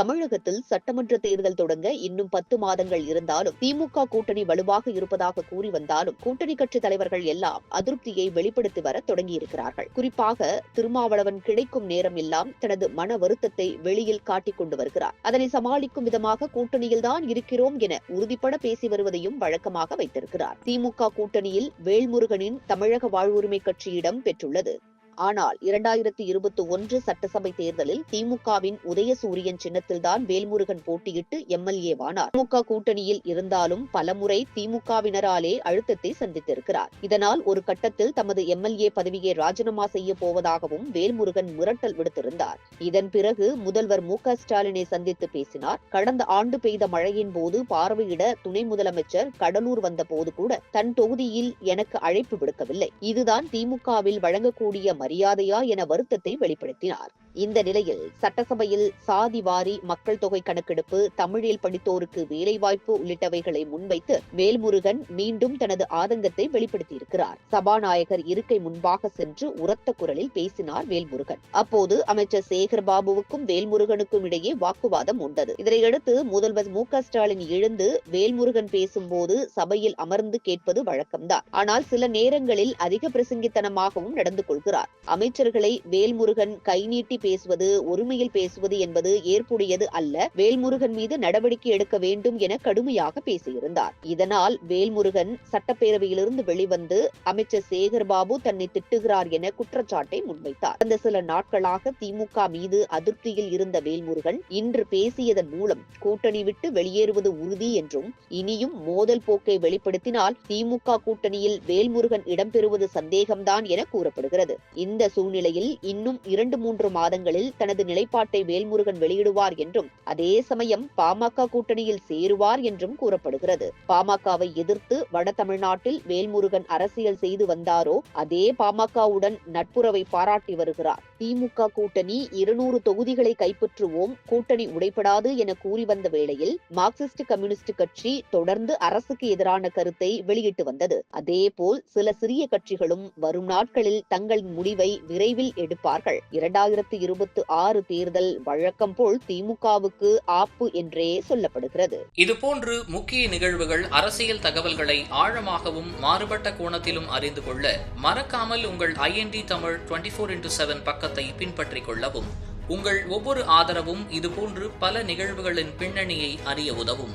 தமிழகத்தில் சட்டமன்ற தேர்தல் தொடங்க இன்னும் பத்து மாதங்கள் இருந்தாலும் திமுக கூட்டணி வலுவாக இருப்பதாக கூறி வந்தாலும் கூட்டணி கட்சி தலைவர்கள் எல்லாம் அதிருப்தியை வெளிப்படுத்தி வர தொடங்கியிருக்கிறார்கள். குறிப்பாக திருமாவளவன் கிடைக்கும் நேரம் எல்லாம் தனது மன வருத்தத்தை வெளியில் காட்டிக் கொண்டு வருகிறார். அதனை சமாளிக்கும் விதமாக கூட்டணியில்தான் இருக்கிறோம் என உறுதிப்பட பேசி வருவதையும் வழக்கமாக வைத்திருக்கிறார். திமுக கூட்டணியில் வேல்முருகனின் தமிழக வாழ்வுரிமை கட்சியிடம் பெற்றுள்ளது. ஆனால் இரண்டாயிரத்தி இருபத்தி ஒன்று சட்டசபை தேர்தலில் திமுகவின் உதயசூரியன் சின்னத்தில்தான் வேல்முருகன் போட்டியிட்டு எம்எல்ஏவானார். திமுக கூட்டணியில் இருந்தாலும் பலமுறை திமுகவினராலே அழுத்தத்தை சந்தித்திருக்கிறார். இதனால் ஒரு கட்டத்தில் தமது எம்எல்ஏ பதவியை ராஜினாமா செய்ய போவதாகவும் வேல்முருகன் மிரட்டல் விடுத்திருந்தார். இதன் பிறகு முதல்வர் மு ஸ்டாலினை சந்தித்து பேசினார். கடந்த ஆண்டு பெய்த மழையின் போது பார்வையிட துணை முதலமைச்சர் கடலூர் வந்த போது கூட தன் தொகுதியில் எனக்கு அழைப்பு விடுக்கவில்லை. இதுதான் திமுகவில் வழங்கக்கூடிய மரியாதையா என வருத்தத்தை வெளிப்படுத்தினார். இந்த நிலையில் சட்டசபையில் சாதி வாரி மக்கள் தொகை கணக்கெடுப்பு தமிழில் படித்தோருக்கு வேலைவாய்ப்பு உள்ளிட்டவைகளை முன்வைத்து வேல்முருகன் மீண்டும் தனது ஆதங்கத்தை வெளிப்படுத்தியிருக்கிறார். சபாநாயகர் இருக்கை முன்பாக சென்று உரத்த குரலில் பேசினார் வேல்முருகன். அப்போது அமைச்சர் சேகர் பாபுவுக்கும் வேல்முருகனுக்கும் இடையே வாக்குவாதம் உண்டது. இதனையடுத்து முதல்வர் மு க ஸ்டாலின் எழுந்து வேல்முருகன் பேசும்போது சபையில் அமர்ந்து கேட்பது வழக்கம்தான். ஆனால் சில நேரங்களில் அதிக பிரசங்கித்தனமாகவும் நடந்து கொள்கிறார். அமைச்சர்களை வேல்முருகன் கை நீட்டி பேசுவது ஒருமையில் பேசுவது என்பது ஏற்புடையது அல்ல. வேல்முருகன் மீது நடவடிக்கை எடுக்க வேண்டும் என கடுமையாக பேசியிருந்தார். இதனால் வேல்முருகன் சட்டப்பேரவையிலிருந்து வெளிவந்து அமைச்சர் சேகர்பாபு தன்னை திட்டுகிறார் என குற்றச்சாட்டை முன்வைத்தார். கடந்த சில நாட்களாக திமுக மீது அதிருப்தியில் இருந்த வேல்முருகன் இன்று பேசியதன் மூலம் கூட்டணி விட்டு வெளியேறுவது உறுதி என்றும் இனியும் மோதல் போக்கை வெளிப்படுத்தினால் திமுக கூட்டணியில் வேல்முருகன் இடம்பெறுவது சந்தேகம்தான் என கூறப்படுகிறது. இந்த சூழ்நிலையில் இன்னும் இரண்டு மூன்று மாதங்களில் தனது நிலைப்பாட்டை வேல்முருகன் வெளியிடுவார் என்றும் அதே சமயம் பாமக கூட்டணியில் சேருவார் என்றும் கூறப்படுகிறது. பாமகவை எதிர்த்து வட தமிழ்நாட்டில் வேல்முருகன் அரசியல் செய்து வந்தாரோ அதே பாமகவுடன் நட்புறவை பாராட்டி வருகிறார். திமுக கூட்டணி இருநூறு தொகுதிகளை கைப்பற்றுவோம் கூட்டணி உடைபடாது என கூறி வந்த வேளையில் மார்க்சிஸ்ட் கம்யூனிஸ்ட் கட்சி தொடர்ந்து அரசுக்கு எதிரான கருத்தை வெளியிட்டு வந்தது. அதேபோல் சில சிறிய கட்சிகளும் வரும் நாட்களில் தங்களின் முடிவை விரைவில் எடுப்பார்கள். இரண்டாயிரத்தி இருபத்தி ஆறு தேர்தல் வழக்கம் போல் திமுகவுக்கு ஆப்பு என்றே சொல்லப்படுகிறது. இதுபோன்று முக்கிய நிகழ்வுகள் அரசியல் தகவல்களை ஆழமாகவும் மாறுபட்ட கோணத்திலும் அறிந்து கொள்ள மறக்காமல் உங்கள் IND Tamil twenty four into seven பக்கத்தை பின்பற்றிக் கொள்ளவும் உங்கள் ஒவ்வொரு ஆதரவும் இதுபோன்று பல நிகழ்வுகளின் பின்னணியை அறிய உதவும்.